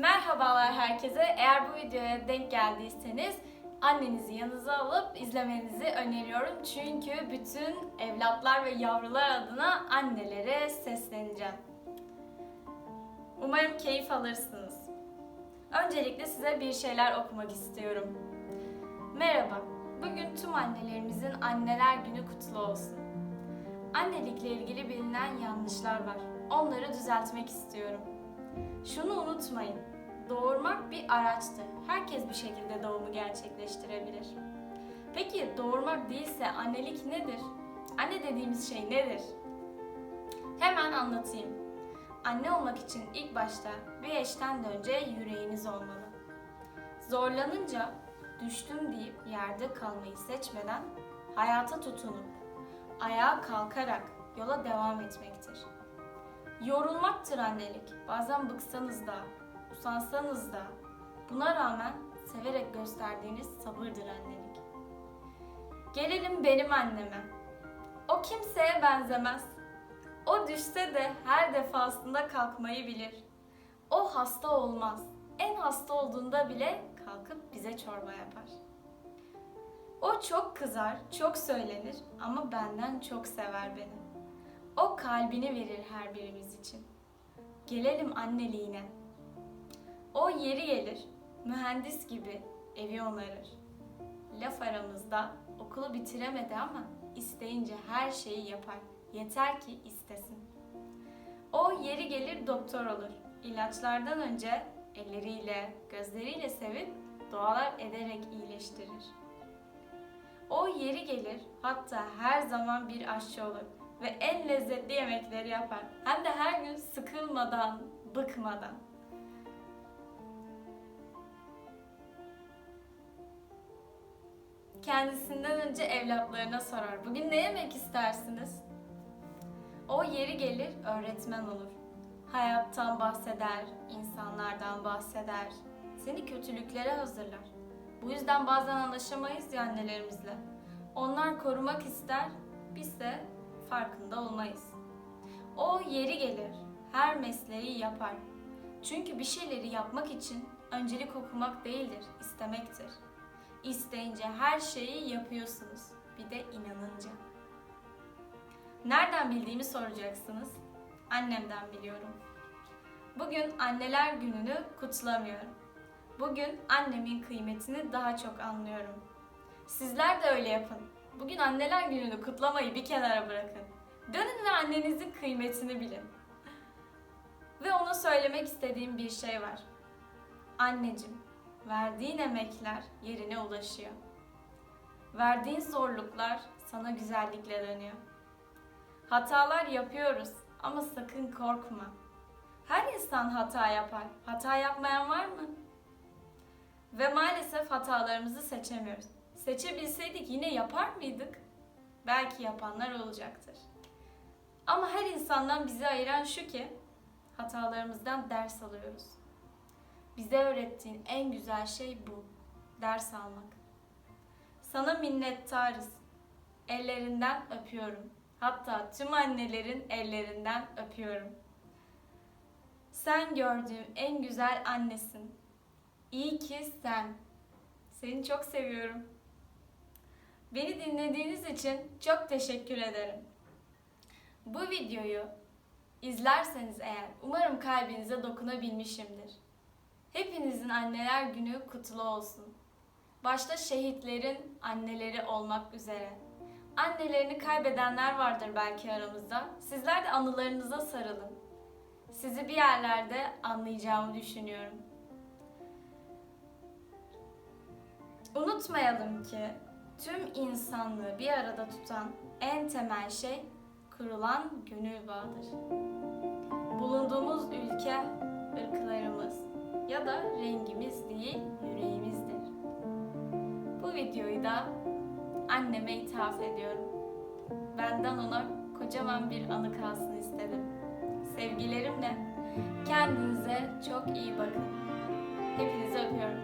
Merhabalar herkese. Eğer bu videoya denk geldiyseniz annenizi yanınıza alıp izlemenizi öneriyorum. Çünkü bütün evlatlar ve yavrular adına annelere sesleneceğim. Umarım keyif alırsınız. Öncelikle size bir şeyler okumak istiyorum. Merhaba. Bugün tüm annelerimizin Anneler Günü kutlu olsun. Annelikle ilgili bilinen yanlışlar var. Onları düzeltmek istiyorum. Şunu unutmayın. Doğurmak bir araçtır. Herkes bir şekilde doğumu gerçekleştirebilir. Peki doğurmak değilse annelik nedir? Anne dediğimiz şey nedir? Hemen anlatayım. Anne olmak için ilk başta bir eşten de önce yüreğiniz olmalı. Zorlanınca düştüm deyip yerde kalmayı seçmeden hayata tutunup ayağa kalkarak yola devam etmektir. Yorulmaktır annelik. Bazen bıksanız da, usansanız da buna rağmen severek gösterdiğiniz sabırdır annelik. Gelelim benim anneme. O kimseye benzemez. O düşse de her defasında kalkmayı bilir. O hasta olmaz. En hasta olduğunda bile kalkıp bize çorba yapar. O çok kızar, çok söylenir ama benden çok sever beni. O kalbini verir her birimiz için. Gelelim anneliğine. O yeri gelir, mühendis gibi evi onarır. Laf aramızda okulu bitiremedi ama isteyince her şeyi yapar. Yeter ki istesin. O yeri gelir doktor olur. İlaçlardan önce elleriyle, gözleriyle sevip dualar ederek iyileştirir. O yeri gelir hatta her zaman bir aşçı olur ve en lezzetli yemekleri yapar. Hem de her gün sıkılmadan, bıkmadan. Kendisinden önce evlatlarına sorar. Bugün ne yemek istersiniz? O yeri gelir öğretmen olur. Hayattan bahseder, insanlardan bahseder. Seni kötülüklere hazırlar. Bu yüzden bazen anlaşamayız ya annelerimizle. Onlar korumak ister, biz de farkında olmayız. O yeri gelir, her mesleği yapar. Çünkü bir şeyleri yapmak için öncelik okumak değildir, istemektir. İsteyince her şeyi yapıyorsunuz, bir de inanınca. Nereden bildiğimi soracaksınız. Annemden biliyorum. Bugün anneler gününü kutlamıyorum. Bugün annemin kıymetini daha çok anlıyorum. Sizler de öyle yapın. Bugün anneler gününü kutlamayı bir kenara bırakın. Dönün ve annenizin kıymetini bilin. Ve ona söylemek istediğim bir şey var. Anneciğim, verdiğin emekler yerine ulaşıyor. Verdiğin zorluklar sana güzellikle dönüyor. Hatalar yapıyoruz ama sakın korkma. Her insan hata yapar. Hata yapmayan var mı? Ve maalesef hatalarımızı seçemiyoruz. Seçebilseydik yine yapar mıydık? Belki yapanlar olacaktır. Ama her insandan bizi ayıran şu ki hatalarımızdan ders alıyoruz. Bize öğrettiğin en güzel şey bu. Ders almak. Sana minnettarız. Ellerinden öpüyorum. Hatta tüm annelerin ellerinden öpüyorum. Sen gördüğüm en güzel annesin. İyi ki sen. Seni çok seviyorum. Beni dinlediğiniz için çok teşekkür ederim. Bu videoyu izlerseniz eğer umarım kalbinize dokunabilmişimdir. Hepinizin anneler günü kutlu olsun. Başta şehitlerin anneleri olmak üzere. Annelerini kaybedenler vardır belki aramızda. Sizler de anılarınıza sarılın. Sizi bir yerlerde anlayacağımı düşünüyorum. Unutmayalım ki tüm insanlığı bir arada tutan en temel şey kurulan gönül bağıdır. Bulunduğumuz ülke ırklarımız ya da rengimiz değil yüreğimizdir. Bu videoyu da anneme ithaf ediyorum. Benden ona kocaman bir anı kalsın istedim. Sevgilerimle kendinize çok iyi bakın. Hepinizi öpüyorum.